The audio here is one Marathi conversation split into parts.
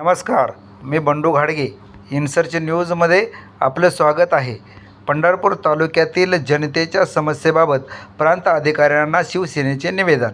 नमस्कार मी बंडू घाडगे. इन्सर्च न्यूजमध्ये आपलं स्वागत आहे. पंढरपूर तालुक्यातील जनतेच्या समस्येबाबत प्रांत अधिकाऱ्यांना शिवसेनेचे निवेदन.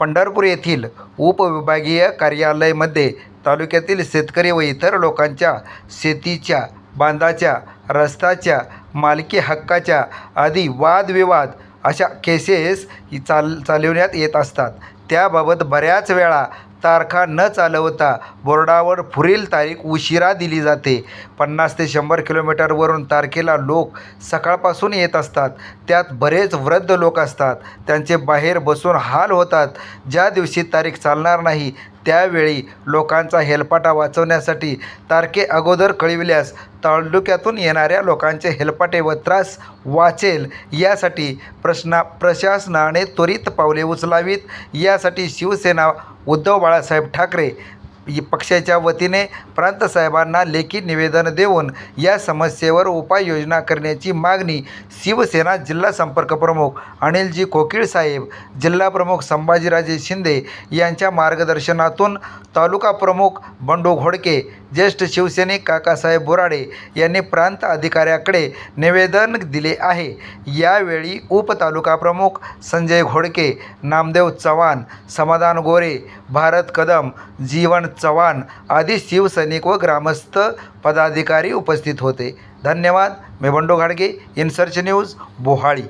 पंढरपूर येथील उपविभागीय कार्यालयामध्ये तालुक्यातील शेतकरी व इतर लोकांच्या शेतीच्या बांधाच्या रस्ताच्या मालकी हक्काच्या आदी वादविवाद अशा केसेस चाल चालवण्यात येत असतात. त्याबाबत बऱ्याच वेळा तारखा न चालवता बोर्डावर पुढील तारीख उशिरा दिली जाते. पन्नास ते शंभर किलोमीटरवरून तारखेला लोक सकाळपासून येत असतात. त्यात बरेच वृद्ध लोक असतात. त्यांचे बाहेर बसून हाल होतात. ज्या दिवशी तारीख चालणार नाही त्यावेळी लोकांचा हेलपाटा वाचवण्यासाठी तारखे अगोदर कळविल्यास तालुक्यातून येणाऱ्या लोकांचे हेलपाटे व त्रास वाचेल यासाठी प्रश्ना प्रशासनाने त्वरित पावले उचलावीत. यासाठी शिवसेना उद्धव बाळासाहेब ठाकरे पक्षाच्या वतीने प्रांतसाहेबांना लेखी निवेदन देऊन या समस्येवर उपाययोजना करण्याची मागणी शिवसेना जिल्हा संपर्क प्रमुख अनिलजी कोकिळ साहेब जिल्हा प्रमुख संभाजीराजे शिंदे यांच्या मार्गदर्शनातून तालुका प्रमुख बंडू घोडके ज्येष्ठ शिवसैनिक काकासाहेब बोराडे यांनी प्रांत अधिकाऱ्याकडे निवेदन दिले आहे. यावेळी उपतालुका प्रमुख संजय घोडके नामदेव चव्हाण समाधान गोरे भारत कदम जीवन चव्हाण आदी शिवसैनिक व ग्रामस्थ पदाधिकारी उपस्थित होते. धन्यवाद. मी बंडू घाडगे इन्सर्च न्यूज बोहाळी.